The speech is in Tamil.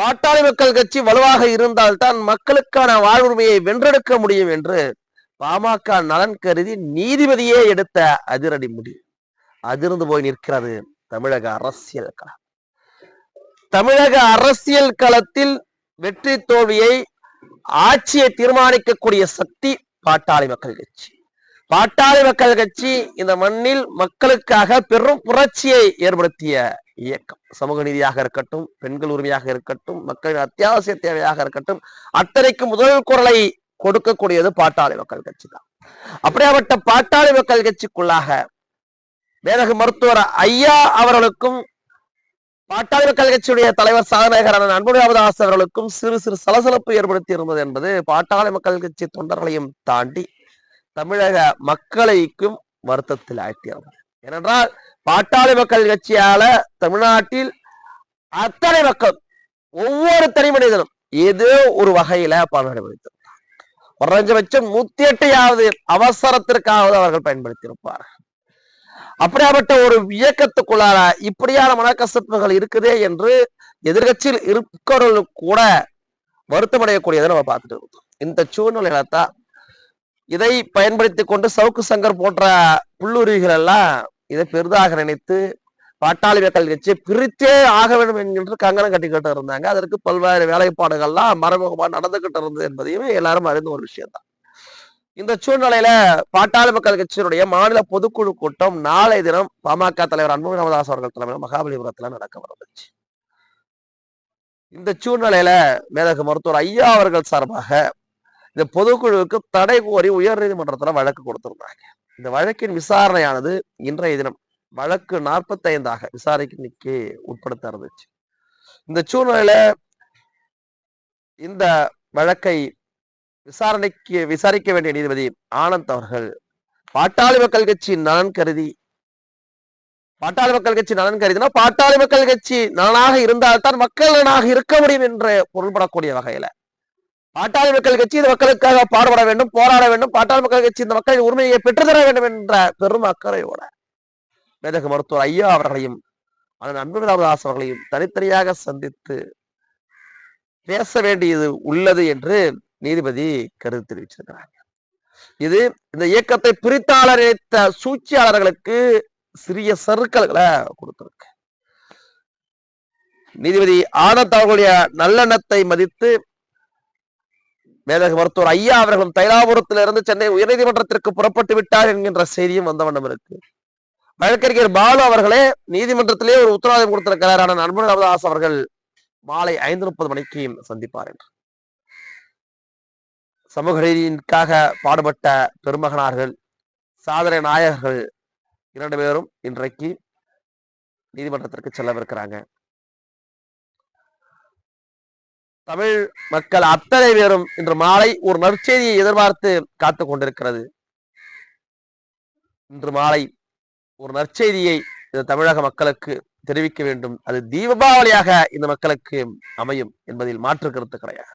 பாட்டாளி மக்கள் கட்சி வலுவாக இருந்தால்தான் மக்களுக்கான வாழ்வுரிமையை வென்றெடுக்க முடியும் என்று பாமக நலன் கருதி நீதிபதியே எடுத்த அதிரடி முடிவு. அதிர்ந்து போய் நிற்கிறது தமிழக அரசியல் களம். தமிழக அரசியல் களத்தில் வெற்றி தோல்வியை ஆட்சியை தீர்மானிக்கக்கூடிய சக்தி பாட்டாளி மக்கள் கட்சி. பாட்டாளி மக்கள் கட்சி இந்த மண்ணில் மக்களுக்காக பெரும் புரட்சியை ஏற்படுத்திய இயக்கம் சமூக நீதியாக இருக்கட்டும் பெண்கள் உரிமையாக இருக்கட்டும் மக்களின் அத்தியாவசிய தேவையாக இருக்கட்டும் அத்தனைக்கு முதல் குரலை கொடுக்கக்கூடியது பாட்டாளி மக்கள் கட்சி தான் அப்படியாப்பட்ட பாட்டாளி மக்கள் கட்சிக்குள்ளாக மேதகு மருத்துவர் ஐயா அவர்களுக்கும் பாட்டாளி மக்கள் கட்சியுடைய தலைவர் சாதனைகரான அன்புடைய ராமதாஸ் அவர்களுக்கும் சிறு சிறு சலசலப்பு ஏற்படுத்தி இருந்தது என்பது பாட்டாளி மக்கள் கட்சி தொண்டர்களையும் தாண்டி தமிழக மக்களைக்கும் வருத்தத்தில் ஆழ்த்தியிருந்தது ஏனென்றால் பாட்டாளி மக்கள் கட்சியால தமிழ்நாட்டில் அத்தனை மக்கள் ஒவ்வொரு தனி மனிதனும் ஏதோ ஒரு வகையில பயன்படுத்தியிருந்தார் குறைஞ்சபட்சம் நூத்தி எட்டையாவது அவசரத்திற்காவது அவர்கள் பயன்படுத்தியிருப்பார் அப்படியாப்பட்ட ஒரு இயக்கத்துக்குள்ளார இப்படியான மனக்கசப்புகள் இருக்குதே என்று எதிர்கட்சியில் இருக்கிறவர்கள் கூட வருத்தமடையக்கூடியதை நம்ம பார்த்துட்டு இருக்கோம். இந்த சூழ்நிலையில தான் இதை பயன்படுத்தி கொண்டு சவுக்கு சங்கர் போன்ற புல்லுருவிகள் எல்லாம் இதை பெரிதாக நினைத்து பாட்டாளி மக்கள் கட்சியை பிரித்தே ஆக வேண்டும் என்கின்ற கங்கணம் கட்டிக்கிட்டு இருந்தாங்க. அதற்கு பல்வேறு வேலைப்பாடுகள்லாம் மறைமுகமாக நடந்துகிட்டு இருந்தது என்பதையுமே எல்லாரும் அறிந்த ஒரு விஷயம் தான் இந்த சூழ்நிலையில பாட்டாளி மக்கள் கட்சியினுடைய மாநில பொதுக்குழு கூட்டம் நாளை தினம் பாமக தலைவர் அன்பு ராமதாஸ் அவர்கள் தலைமையில் மகாபலிபுரத்துல நடக்க வந்துச்சு. இந்த சூழ்நிலையில மேதகு மருத்துவர் ஐயா அவர்கள் சார்பாக இந்த பொதுக்குழுவுக்கு தடை கோரி உயர் நீதிமன்றத்துல வழக்கு கொடுத்திருந்தாங்க. இந்த வழக்கின் விசாரணையானது இன்றைய தினம் வழக்கு நாற்பத்தி ஐந்தாக விசாரணைக்கு உட்படுத்த இருந்துச்சு இந்த சூழ்நிலையில இந்த வழக்கை விசாரணைக்கு விசாரிக்க வேண்டிய நீதிபதி ஆனந்த் அவர்கள் பாட்டாளி மக்கள் கட்சி நலன் கருதி பாட்டாளி மக்கள் கட்சி நலன் கருதினா பாட்டாளி மக்கள் கட்சி நலனாக இருந்தால்தான் மக்கள் நலனாக இருக்க முடியும் என்று பொருள்படக்கூடிய வகையில பாட்டாளி மக்கள் கட்சி இந்த மக்களுக்காக பாடுபட வேண்டும் போராட வேண்டும். பாட்டாளி மக்கள் கட்சி இந்த மக்களின் உரிமையை பெற்றுத்தர வேண்டும் என்ற பெரும் அக்கறையோட மேதகு மருத்துவர் ஐயா அவர்களையும் அதன் அன்பு அவர்களையும் தனித்தனியாக சந்தித்து பேச வேண்டியது உள்ளது என்று நீதிபதி கருத்து தெரிவிச்சிருக்கிறாங்க இது இந்த இயக்கத்தை பிரித்தாளர் நினைத்த சூழ்ச்சியாளர்களுக்கு சிறிய சறுக்கல்களை கொடுத்திருக்கு. நீதிபதி ஆனந்த் அவர்களுடைய நல்லெண்ணத்தை மதித்து மேலக மருத்துவர் ஐயா அவர்களும் தைலாபுரத்திலிருந்து சென்னை உயர்நீதிமன்றத்திற்கு புறப்பட்டு விட்டார் என்கின்ற செய்தியும் வந்த வண்ணம் இருக்கு. வழக்கறிஞர் பாலு அவர்களே நீதிமன்றத்திலே ஒரு உத்தரவாதம் கொடுத்திருக்கிறார் ஆனால் அன்பு அவர்கள் மாலை ஐந்து முப்பது மணிக்கு சந்திப்பார் என்று. சமூக நீதியின்காக பாடுபட்ட பெருமகனார்கள் சாதனை நாயகர்கள் இரண்டு பேரும் இன்றைக்கு நீதிமன்றத்திற்கு செல்லவிருக்கிறாங்க. தமிழ் மக்கள் அத்தனை பேரும் இன்று மாலை ஒரு நற்செய்தியை எதிர்பார்த்து காத்துக் கொண்டிருக்கிறது. இன்று மாலை ஒரு நற்செய்தியை இந்த தமிழக மக்களுக்கு தெரிவிக்க வேண்டும். அது தீபாவளியாக இந்த மக்களுக்கு அமையும் என்பதில் மாற்று கருத்து கிடையாது.